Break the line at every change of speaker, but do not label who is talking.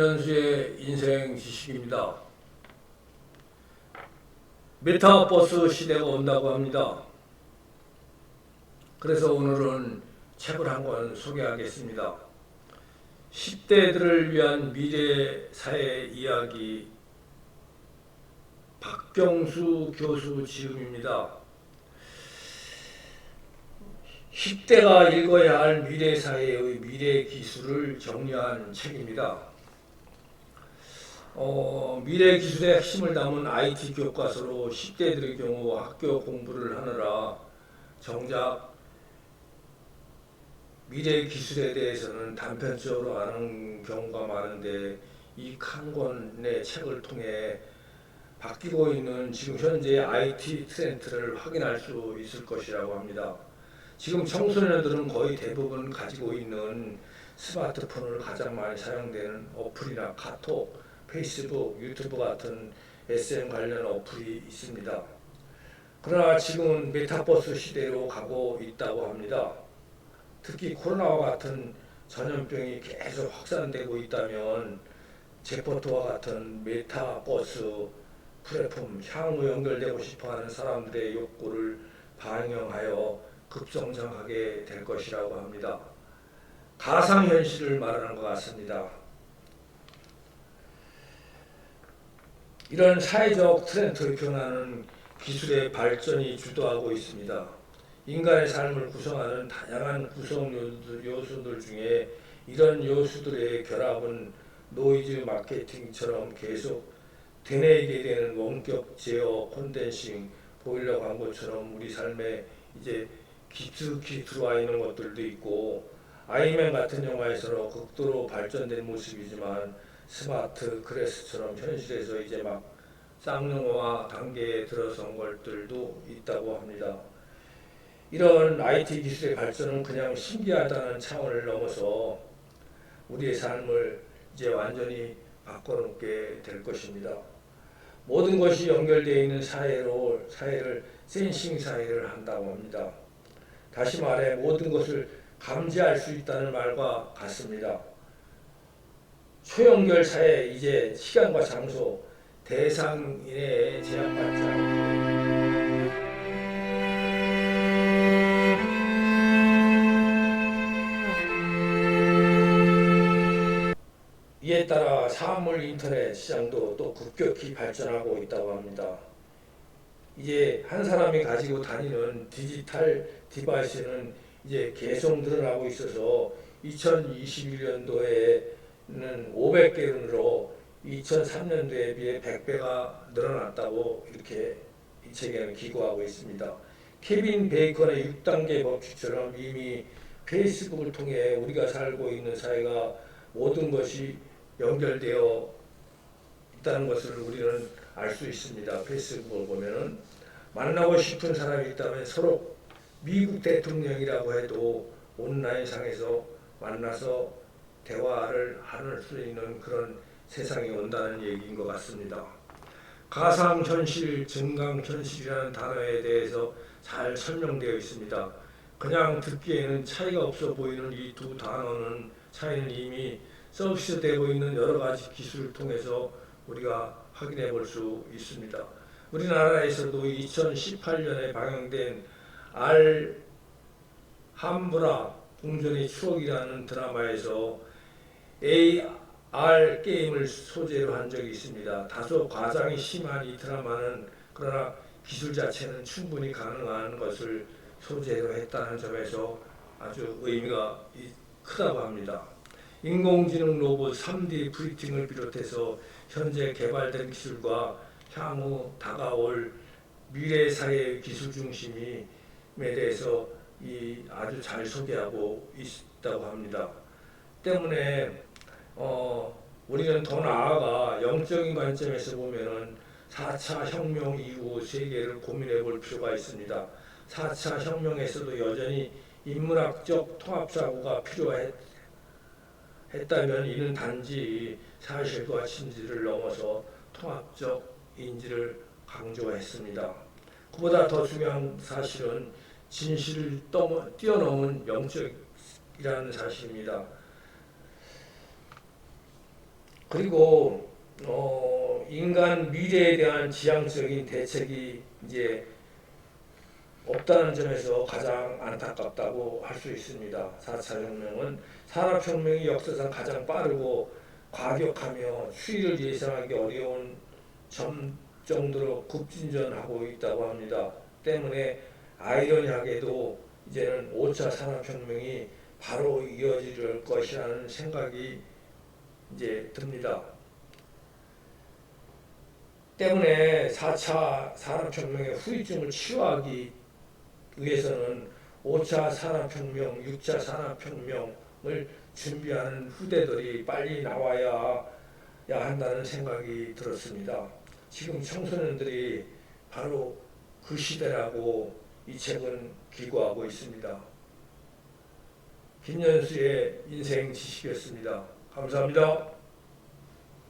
김연수의 인생 지식입니다. 메타버스 시대가 온다고 합니다. 그래서 오늘은 책을 한 권 소개하겠습니다. 10대들을 위한 미래 사회 이야기 박경수 교수 지음입니다. 10대가 읽어야 할 미래 사회의 미래 기술을 정리한 책입니다. 어, 미래 기술의 핵심을 담은 IT 교과서로 10대들의 경우 학교 공부를 하느라 정작 미래 기술에 대해서는 단편적으로 아는 경우가 많은데 이 한 권의 책을 통해 바뀌고 있는 지금 현재 IT 트렌드를 확인할 수 있을 것이라고 합니다. 지금 청소년들은 거의 대부분 가지고 있는 스마트폰을 가장 많이 사용되는 어플이나 카톡, 페이스북, 유튜브 같은 SM 관련 어플이 있습니다. 그러나 지금은 메타버스 시대로 가고 있다고 합니다. 특히 코로나와 같은 전염병이 계속 확산되고 있다면 제포트와 같은 메타버스 플랫폼 향후 연결되고 싶어하는 사람들의 욕구를 반영하여 급성장하게 될 것이라고 합니다. 가상현실을 말하는 것 같습니다. 이런 사회적 트렌드 변화는 기술의 발전이 주도하고 있습니다. 인간의 삶을 구성하는 다양한 구성 요소들 중에 이런 요소들의 결합은 노이즈 마케팅처럼 계속 되뇌이게 되는 원격 제어 콘덴싱 보일러 광고처럼 우리 삶에 이제 깊숙이 들어와 있는 것들도 있고 아이맨 같은 영화에서는 극도로 발전된 모습이지만 스마트 그래스처럼 현실에서 이제 막 쌍용화 단계에 들어선 것들도 있다고 합니다. 이런 IT 기술의 발전은 그냥 신기하다는 차원을 넘어서 우리의 삶을 이제 완전히 바꿔놓게 될 것입니다. 모든 것이 연결되어 있는 사회로 사회를 센싱 사회를 한다고 합니다. 다시 말해 모든 것을 감지할 수 있다는 말과 같습니다. 사회 이제 시간과 장소 대상인에 제한받지 않고 이에 따라 사물 인터넷 시장도 또 급격히 발전하고 있다고 합니다. 이제 한 사람이 가지고 다니는 디지털 디바이스는 이제 계속 늘어나고 있어서 2021년도에 는 500개로 2003년도에 비해 100배가 늘어났다고 이렇게 이 책에는 기고하고 있습니다. 케빈 베이컨의 6단계 법칙처럼 이미 페이스북을 통해 우리가 살고 있는 사회가 모든 것이 연결되어 있다는 것을 우리는 알 수 있습니다. 페이스북을 보면은 만나고 싶은 사람이 있다면 서로 미국 대통령이라고 해도 온라인상에서 만나서 대화를 할 수 있는 그런 세상이 온다는 얘기인 것 같습니다. 가상현실, 증강현실이라는 단어에 대해서 잘 설명되어 있습니다. 그냥 듣기에는 차이가 없어 보이는 이 두 단어는 차이는 이미 서비스되고 있는 여러 가지 기술을 통해서 우리가 확인해 볼 수 있습니다. 우리나라에서도 2018년에 방영된 알 함브라 궁전의 추억이라는 드라마에서 AR 게임을 소재로 한 적이 있습니다. 다소 과장이 심한 이 드라마는 그러나 기술 자체는 충분히 가능한 것을 소재로 했다는 점에서 아주 의미가 크다고 합니다. 인공지능 로봇 3D 프린팅을 비롯해서 현재 개발된 기술과 향후 다가올 미래 사회 기술 중심에 대해서 이 아주 잘 소개하고 있다고 합니다. 때문에 어 우리는 더 나아가 영적인 관점에서 보면은 4차 혁명 이후 세계를 고민해 볼 필요가 있습니다. 4차 혁명에서도 여전히 인문학적 통합 사고가 필요했 했다면 이는 단지 사실과 진실을 넘어서 통합적 인지를 강조했습니다. 그보다 더 중요한 사실은 진실을 뛰어넘은 영적이라는 사실입니다. 그리고 어, 인간 미래에 대한 지향적인 대책이 이제 없다는 점에서 가장 안타깝다고 할 수 있습니다. 4차 혁명은 산업혁명이 역사상 가장 빠르고 과격하며 추이를 예상하기 어려운 점 정도로 급진전하고 있다고 합니다. 때문에 아이러니하게도 이제는 5차 산업혁명이 바로 이어질 것이라는 생각이 이제 듭니다. 때문에 4차 산업혁명의 후유증을 치유하기 위해서는 5차 산업혁명, 6차 산업혁명을 준비하는 후대들이 빨리 나와야 야 한다는 생각이 들었습니다. 지금 청소년들이 바로 그 시대라고 이 책은 기고하고 있습니다. 김연수의 인생 지식이었습니다. 감사합니다.